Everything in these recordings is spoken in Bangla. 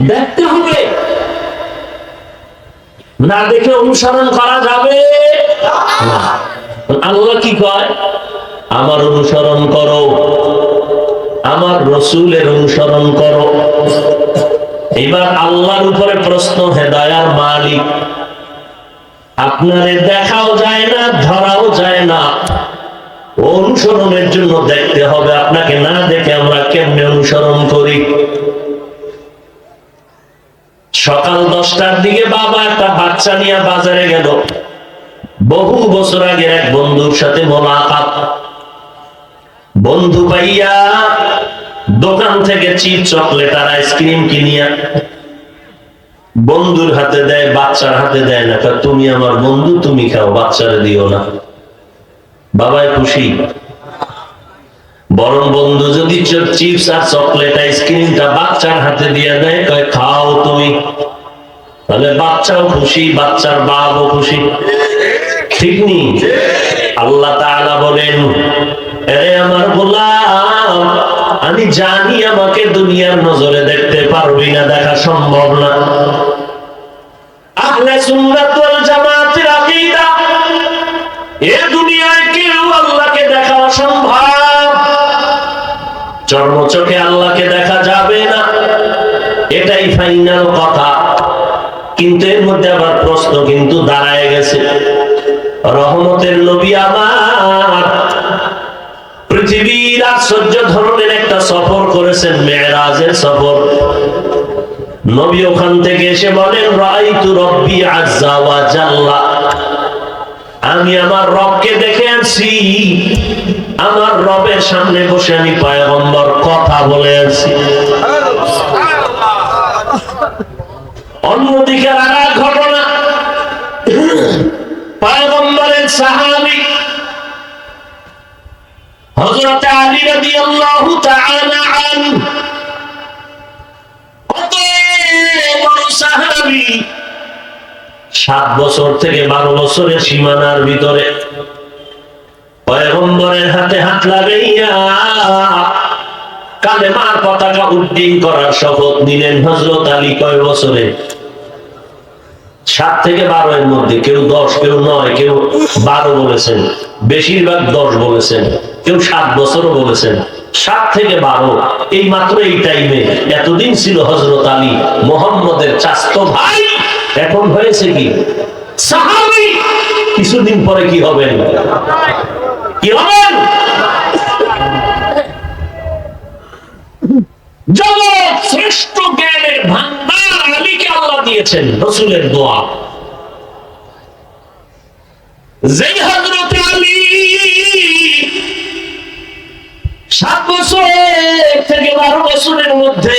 দেখতে হবে। না দেখে অনুসরণ করা যাবে। আল্লাহ। কি কয়? আমার অনুসরণ করো। আমার রসুলের অনুসরণ করো। এবার আল্লাহর উপরে প্রশ্ন হেদায়ার মালিক, আপনারে দেখাও যায় না, ধরাও যায় না। অনুসরণের জন্য দেখতে হবে। আপনাকে না দেখে আমরা কেমনে অনুসরণ করি? সকাল দশটার দিকে বাবা একটা বাচ্চা নিয়ে বাজারে গেল। বহু বছর আগের এক বন্ধুর সাথে মোলাকাত। বন্ধু পাইয়া দোকান থেকে চিপ চকলেট আর আইসক্রিম কিনিয়া বন্ধুর হাতে দেয়, বাচ্চার হাতে দেয় না। তুমি আমার বন্ধু, তুমি খাও, বাচ্চারে দিও না। বাবাই খুশি। বরং বন্ধু, যদি চিপস আর চকলেট আইসক্রিমটা বাচ্চার হাতে দিয়ে দেয়, কয়, খাও তুমি। তাহলে বাচ্চাও খুশি, বাচ্চার বাপও খুশি। ঠিক নি? আল্লাহ তাআলা বলেন এরে আমার গোলাম, আমি জানি আমাকে দুনিয়ার নজরে দেখতে পারবি না, দেখা সম্ভব না। আহলে সুন্নাত ওয়াল জামাতের আকীদা, এ দুনিয়ায় কেউ আল্লাহকে দেখা অসম্ভব চর্মচোখে আল্লাহকে দেখা যাবে না। এটাই ফাইনাল কথা। কিন্তু এর মধ্যে আবার প্রশ্ন কিন্তু দাঁড়ায় গেছে। রহমতের নবী আমার পৃথিবীর আশ্চর্য ধরনের একটা সফর করেছেন, মেয়েরাজের সফর। নবী ওখান থেকে এসে বলেন, রাইতু রব্বি আজ্জা ওয়া জাল্লা। আমি আমার রবকে দেখে আছি আমার রবের সামনে বসে আমি পয়গম্বর কথা বলে আছি অন্যদিকে আর এক ঘটনা। পয়গম্বরের সাহাবী হযরত আলী সাত বছর থেকে বারো বছরের সীমানার ভিতরে পয়গম্বরের হাতে হাত লাগাইয়া কালেমার পতাকা উড্ডীন করার শপথ নিলেন হজরত আলী কয় বছরে? সাত থেকে বারো এর মধ্যে কেউ দশ, কেউ নয়, কেউ বারো বলেছেন, বেশিরভাগ দশ বলেছেন, কেউ সাত বছরও বলেছেন। সাত থেকে বারো এই মাত্র এই টাইমে এতদিন ছিল হজরত আলী মোহাম্মদের চাস্ত ভাই। এখন হয়েছে কি? সাহাবি, কিছুদিন পরে কি হবেন? কি হবেন? জগৎ শ্রেষ্ঠ জ্ঞানের ভান্ডার আলীকে আল্লাহ দিয়েছেন, রসুলের দোয়া। যেই হজরত সাত বছর থেকে বারো বছরের মধ্যে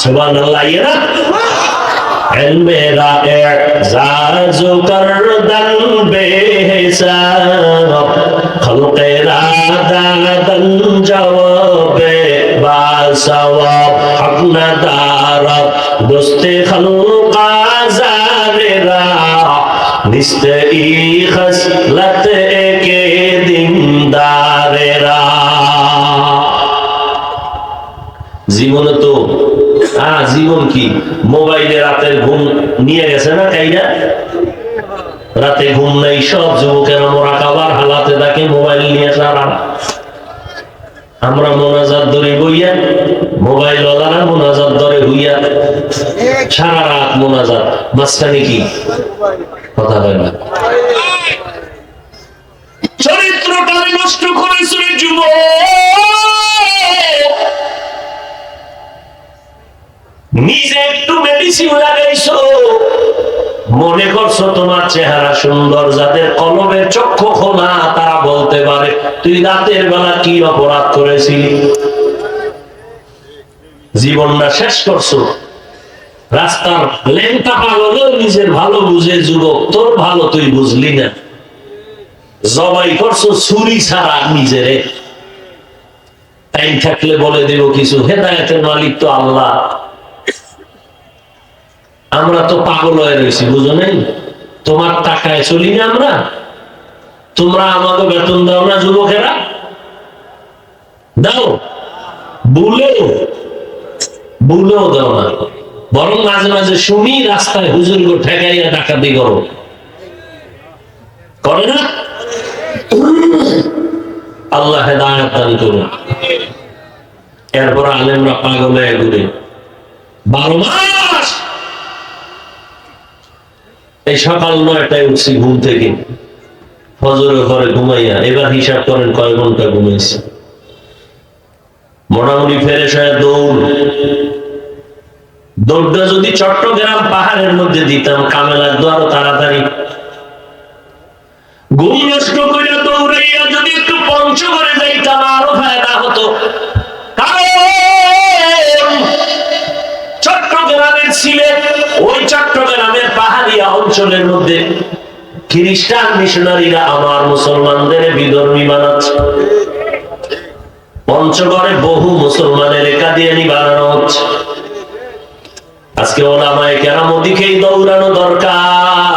সুবান আল্লাহ ইয়েরা मेरा एजाज कर दन बेहसाब खलक रादा दन जवाब बासवाब हकन दारब दोस्ते खलक जारेरा निस्त ई खसलत के दे জীবন কি? মোবাইলে রাতের ঘুম নিয়ে গেছে না কাইরা রাতে ঘুম নাই, সব যুবকের আমরা খাবার হালাতে থাকে, মোবাইল নিয়ে সারা। আমরা মোনাজাত ধরে বইয়া মোবাইল ওলারা মোনাজাত ধরে হইয়া, সারা রাত মোনাজাত। মাঝখানে কি? কথা হয় না। চরিত্রটারে নষ্ট করেছিল যুবক। নিজে একটু মেডিসিন লাগাইছো মনে করছ তোমার চেহারা সুন্দর, যাদের কলমের চক্ষু খোলা, তারা বলতে পারে, তুই রাতের বেলা কি অপরাধ করেছিলি? জীবনটা শেষ করছ। রাস্তার লেনটা পাগলেও নিজের ভালো বুঝে, যুবক, তোর ভালো তুই বুঝলি না। জবাই করছ, ছুরি ছাড়া নিজেরে। টাইম থাকলে বলে দেব কিছু। হেদায়তের মালিক তো আল্লাহ। আমরা তো পাগল হয়ে রয়েছি, বুঝো নাই? তোমার টাকায় চলি না আমরা, তোমরা আমাকে বেতন দাও না যুবকেরা? দাও, বলেও বলেও দাও না। বরং মাঝে মাঝে শুনি রাস্তায় হুজুর গো ঠেকাইয়া ডাকাতি করো করে না? আল্লাহ হেদায়ত দান করুন। এরপর আলেমরা পাগল হয়ে ঘুরে। বারো মাস এই সকাল নয়টায় উঠছি ঘুম থেকে। ফজরের ঘরে ঘুমাইয়া, এবার হিসাব করেন কয় ঘণ্টা ঘুমাইছি। মোটামুটি ফেরে সায় দৌড়। দৌড়টা যদি চট্টগ্রাম পাহাড়ের মধ্যে দিতাম কামে লাগতো আরও তাড়াতাড়ি। ঘুম নষ্ট করে অঞ্চলের মধ্যে খ্রিস্টান মিশনারিরা আমার মুসলমানদের বিধর্মী বানাচ্ছে। পঞ্চগড়ে বহু মুসলমানের কাদিয়ানি বানানো হচ্ছে। আজকে ওলামায় মোদীকে দৌড়ানো দরকার।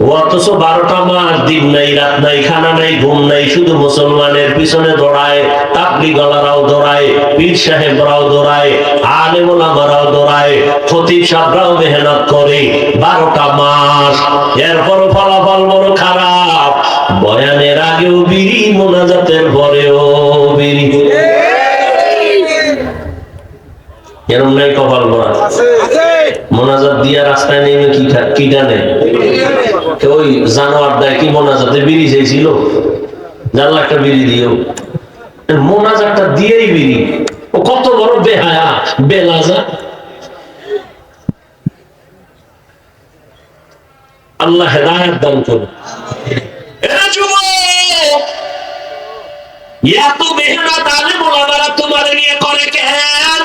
অথচ বারোটা মাস দিন নাই রাত নাই খানা নাই ঘুম নাই শুধু মুসলমানের পিছনে দৌড়ায় তাবলি গলারাও দৌড়ায় পীর সাহেবরাও দৌড়ায় আলে মোলামারাও দৌড়ায় খতিব সাহরাও মেহনত করে বারোটা মাস। এরপরও ফলাফল বড় খারাপ। বয়ানের আগেও বিড়ি মোনাজাতের পরেও বিড়ি। এরম নাই কপাল করা মোনাজাত দিয়া রাস্তায় নেমে কি কি টানে ওই জানোয়ার দেয় কি মোনাজাতে বিড়ি চাইছিল? জানলা একটা বিড়ি দিও। মোনাজাতটা দিয়েই বিড়ি। ও কত বড় বেহায়া, বেলাজা। আল্লাহ হেদায়াত দান করুন। এত মেহনত আলেম ওলামারা তোমার নিয়ে করে কেন?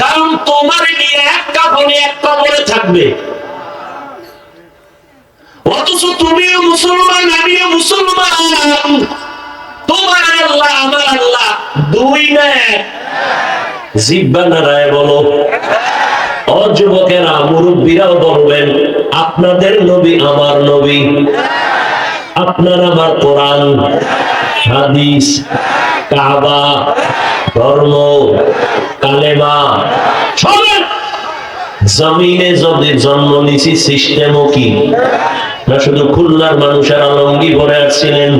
কারণ তোমার নিয়ে এক কাপড়ে এক কাপড়ে থাকবে। অথচ তুমিও মুসলমান, আমিও মুসলমান। তোমার আল্লাহ, আমার আল্লাহ দুই না বলো। অযুবকেরা মুরব্বীরাও বলবেন, আপনাদের নবী আমার নবী। আপনার আমার কোরআন, হাদিস। কাবা, ধর্ম, কালেমা সবের জমিনে যদি জন্ম নিছি সিস্টেমও কি? না, শুধু খুলনার মানুষের আলঙ্গি ভরে আসছিলেন।